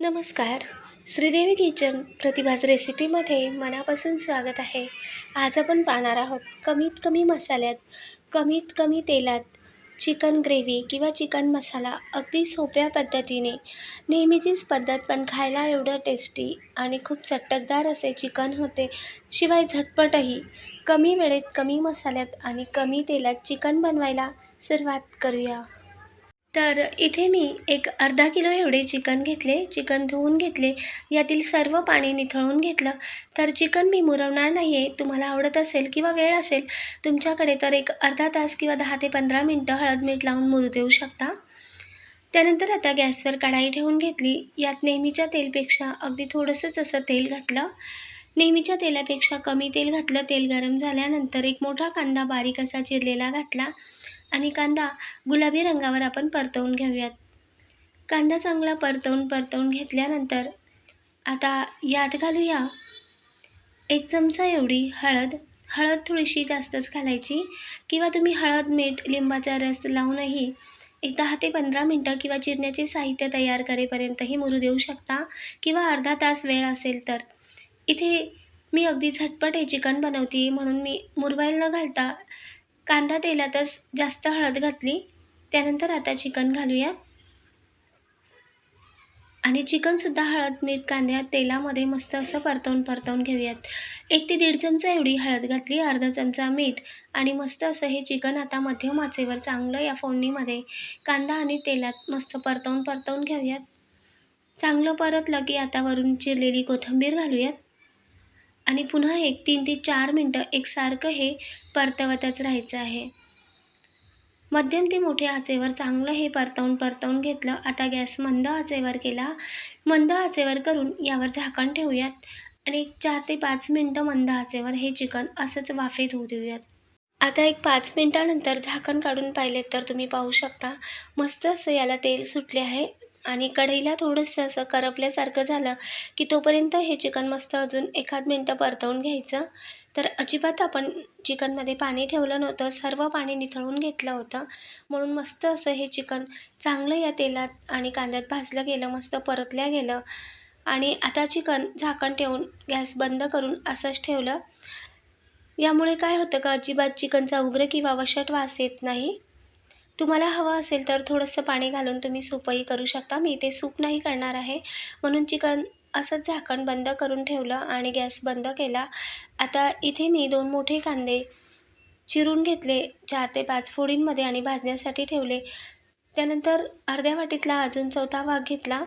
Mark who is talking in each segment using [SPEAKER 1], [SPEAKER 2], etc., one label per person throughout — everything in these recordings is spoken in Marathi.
[SPEAKER 1] नमस्कार. श्रीदेवी किचन प्रतिभाज रेसिपीमध्ये मनापासून स्वागत आहे. आज आपण पाहणार आहोत कमीत कमी मसाल्यात कमीत कमी तेलात चिकन ग्रेव्ही किंवा चिकन मसाला अगदी सोप्या पद्धतीने. नेहमीचीच पद्धत पण खायला एवढं टेस्टी आणि खूप चटकदार असे चिकन होते. शिवाय झटपटही. कमी वेळेत कमी मसाल्यात आणि कमी तेलात चिकन बनवायला सुरुवात करूया. तर इथे मी एक अर्धा किलो एवढे चिकन घेतले चिकन धुवून घेतले यातील सर्व पाणी निथळून घेतलं. तर चिकन मी मुरवणार नाही आहे तुम्हाला आवडत असेल किंवा वेळ असेल तुमच्याकडे तर एक अर्धा तास किंवा दहा ते पंधरा मिनटं हळद मीठ लावून मुरू देऊ शकता. त्यानंतर आता गॅसवर कढाई ठेवून घेतली. यात नेहमीच्या तेलपेक्षा अगदी थोडंसंच असं तेल घातलं. नेहमीच्या तेलापेक्षा कमी तेल घातलं. तेल गरम झाल्यानंतर एक मोठा कांदा बारीक असा चिरलेला घातला. आणि कांदा गुलाबी रंगावर आपण परतवून घेऊयात. कांदा चांगला परतवून परतवून घेतल्यानंतर आता यात घालूया एक चमचा एवढी हळद. हळद थोडीशी जास्तच घालायची किंवा तुम्ही हळद मीठ लिंबाचा रस लावूनही एक दहा ते पंधरा मिनटं किंवा चिरण्याचे साहित्य तयार करेपर्यंतही मुरू देऊ शकता किंवा अर्धा तास वेळ असेल तर. इथे मी अगदी झटपट हे चिकन बनवते म्हणून मी मुरवायला न घालता कांदा तेलातच जास्त हळद घातली त्यानंतर आता चिकन घालूया. आणि चिकनसुद्धा हळद मीठ कांद्या तेलामध्ये मस्त असं परतवून परतवून घेऊयात. एक ते दीड चमचा एवढी हळद घातली अर्धा चमचा मीठ आणि मस्त असं हे चिकन आता मध्यम आचेवर चांगलं या फोडणीमध्ये कांदा आणि तेलात मस्त परतवून परतवून घेऊयात. चांगलं परतलं की आता वरून चिरलेली कोथिंबीर घालूयात. आणि पुन्हा एक तीन ते चार मिनटं एकसारखं हे परतवतच राहायचं आहे. मध्यम ते मोठ्या आचेवर चांगलं हे परतवून परतवून घेतलं. आता गॅस मंद आचेवर केला. मंद आचेवर करून यावर झाकण ठेवूयात आणि एक चार ते पाच मिनटं मंद आचेवर हे चिकन असंच वाफेत होऊ देऊयात. आता एक पाच मिनटानंतर झाकण काढून पाहिलेत तर तुम्ही पाहू शकता. मस्त असं याला तेल सुटले आहे. आणि कढईला थोडंसं असं करपल्यासारखं झालं की तोपर्यंत हे चिकन मस्त अजून एखाद मिनटं परतवून घ्यायचं. तर अजिबात आपण चिकनमध्ये पाणी ठेवलं नव्हतं सर्व पाणी निथळून घेतलं होतं. म्हणून मस्त असं हे चिकन चांगलं या तेलात आणि कांद्यात भाजलं गेलं मस्त परतल्या गेलं. आणि आता चिकन झाकण ठेवून गॅस बंद करून असंच ठेवलं. यामुळे काय होतं का अजिबात चिकनचा उग्र किंवा वशट वास येत नाही. तुम्हाला हवं असेल तर थोडंसं पाणी घालून तुम्ही सूपही करू शकता. मी ते सूप नाही करणार आहे. म्हणून चिकन असंच झाकण बंद करून ठेवलं आणि गॅस बंद केला. आता इथे मी दोन मोठे कांदे चिरून घेतले. चार ते पाच फोडींमध्ये आणि भाजण्यासाठी ठेवले. त्यानंतर अर्ध्या वाटीतला अजून चौथा भाग घेतला.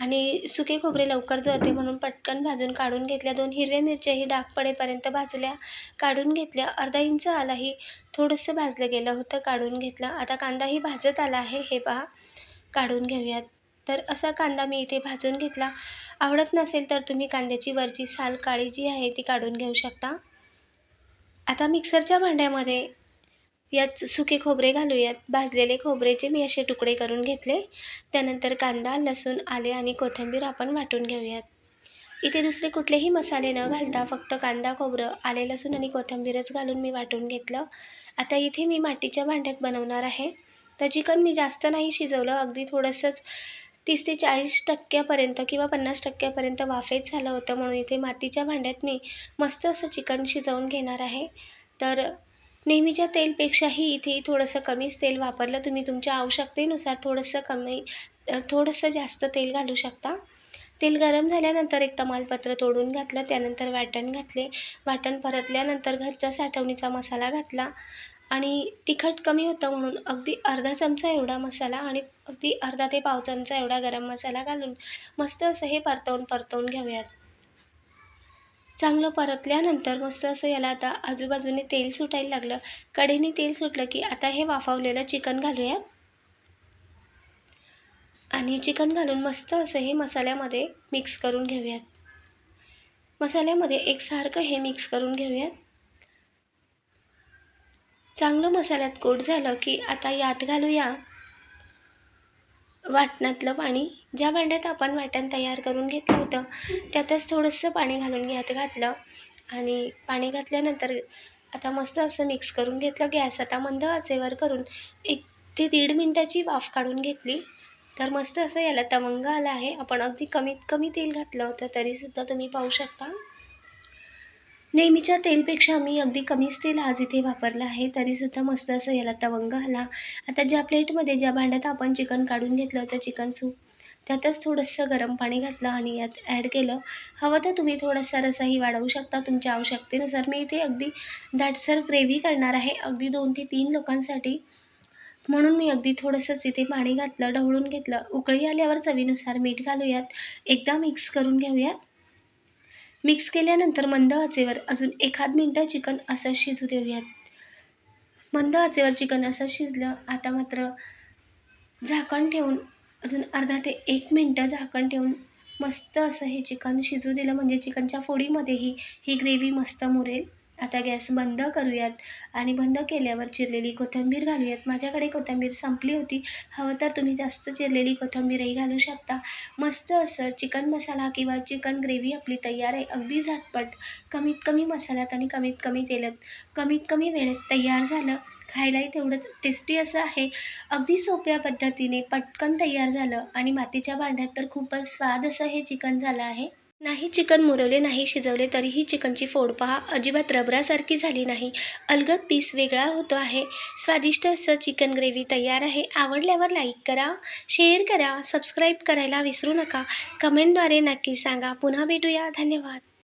[SPEAKER 1] आणि सुके खोबरे लवकर जळते म्हणून पटकन भाजून काढून घेतल्या. दोन हिरव्या मिरच्याही डाग पडेपर्यंत भाजल्या काढून घेतल्या. अर्धा इंच आलाही थोडंसं भाजलं गेलं होतं काढून घेतलं. आता कांदाही भाजत आला आहे हे पहा. काढून घेऊयात. तर असा कांदा मी इथे भाजून घेतला. आवडत नसेल तर तुम्ही कांद्याची वरची साल काळी जी आहे ती काढून घेऊ शकता. आता मिक्सरच्या भांड्यामध्ये यात सुके खोबरे घालूयात. भाजलेले खोबरेचे मी असे तुकडे करून घेतले. त्यानंतर कांदा लसूण आले आणि कोथिंबीर आपण वाटून घेऊयात. इथे दुसरे कुठलेही मसाले न घालता फक्त कांदा खोबरं आले लसूण आणि कोथिंबीरच घालून मी वाटून घेतलं. आता इथे मी मातीच्या भांड्यात बनवणार आहे. तर चिकन मी जास्त नाही शिजवलं अगदी थोडंसंच तीस ते चाळीस टक्क्यापर्यंत किंवा पन्नास टक्क्यापर्यंत वाफेच झालं होतं म्हणून इथे मातीच्या भांड्यात मी मस्त असं चिकन शिजवून घेणार आहे. तर नेहमीच्या तेलपेक्षाही इथे थोडंसं कमीच तेल वापरलं. तुम्ही तुमच्या आवश्यकतेनुसार थोडंसं कमी थोडंसं जास्त तेल घालू शकता. तेल गरम झाल्यानंतर एक तमालपत्र तोडून घातलं त्यानंतर वाटण घातले. वाटण परतल्यानंतर घरचा साठवणीचा मसाला घातला आणि तिखट कमी होतं म्हणून अगदी अर्धा चमचा एवढा मसाला आणि अगदी अर्धा ते पाव चमचा एवढा गरम मसाला घालून मस्त असं हे परतवून परतवून घेऊयात. चांगलं परतल्यानंतर मस्त असं याला आता आजूबाजूने तेल सुटायला लागलं. कढईने तेल सुटलं की आता हे वाफवलेलं चिकन घालूया. आणि चिकन घालून मस्त असं हे मसाल्यामध्ये मिक्स करून घेऊयात. मसाल्यामध्ये एकसारखं हे मिक्स करून घेऊयात. चांगलं मसाल्यात कोट झालं की आता यात घालूया वाटणातलं पाणी ज्या भांड्यात आपण वाटण तयार करून घेतलं होतं त्यातच थोडंसं पाणी घालून घ्यात घातलं. आणि पाणी घातल्यानंतर आता मस्त असं मिक्स करून घेतलं गॅस. आता मंद आचेवर करून एक ते दीड मिनटाची वाफ काढून घेतली. तर मस्त असं याला तवंग आला आहे. आपण अगदी कमीत कमी तेल घातलं होतं तरीसुद्धा तुम्ही पाहू शकता. नेहमीच्या तेलपेक्षा मी अगदी कमीच तेल आज इथे वापरलं आहे तरीसुद्धा मस्त असं याला तवंग आला. आता ज्या प्लेटमध्ये ज्या भांड्यात आपण चिकन काढून घेतलं होतं चिकन सूप त्यातच थोडंसं गरम पाणी घातलं आणि यात ॲड केलं. हवं तर तुम्ही थोडासा रसाही वाढवू शकता तुमच्या आवश्यकतेनुसार. मी इथे अगदी दाटसर ग्रेव्ही करणार आहे अगदी दोन ते तीन लोकांसाठी. म्हणून मी अगदी थोडंसंच इथे पाणी घातलं ढवळून घेतलं. उकळी आल्यावर चवीनुसार मीठ घालूयात. एकदा मिक्स करून घेऊयात. मिक्स केल्यानंतर मंद आचेवर अजून एखाद मिनटं चिकन असं शिजू देऊयात. मंद आचेवर चिकन असं शिजलं आता मात्र झाकण ठेवून अजून अर्धा ते एक मिनटं झाकण ठेवून मस्त असं हे चिकन शिजू दिलं. म्हणजे चिकनच्या फोडीमध्येही ही ग्रेव्ही मस्त मुरेल. आता गॅस बंद करूयात. आणि बंद केल्यावर चिरलेली कोथिंबीर घालूयात. माझ्याकडे कोथिंबीर संपली होती. हवं तर तुम्ही जास्त चिरलेली कोथिंबीरही घालू शकता. मस्त असं चिकन मसाला किंवा चिकन ग्रेव्ही आपली तयार आहे. अगदी झटपट. कमीत कमी मसाल्यात आणि कमीत कमी तेलात. कमीत कमी वेळेत तयार झालं. खायलाही तेवढंच टेस्टी असं आहे. अगदी सोप्या पद्धतीने पटकन तयार झालं. आणि मातीच्या भांड्यात तर खूपच स्वाद असं हे चिकन झालं आहे. नाही चिकन मुरवले नाही शिजवले तरीही चिकनची फोड पहा. अजिबात रबरासारखी झाली नाही. अलगद पीस वेगळा होतो आहे. स्वादिष्ट असं चिकन ग्रेव्ही तयार आहे. आवडल्यावर लाईक करा शेअर करा सबस्क्राईब करायला विसरू नका. कमेंटद्वारे नक्की सांगा. पुन्हा भेटूया. धन्यवाद.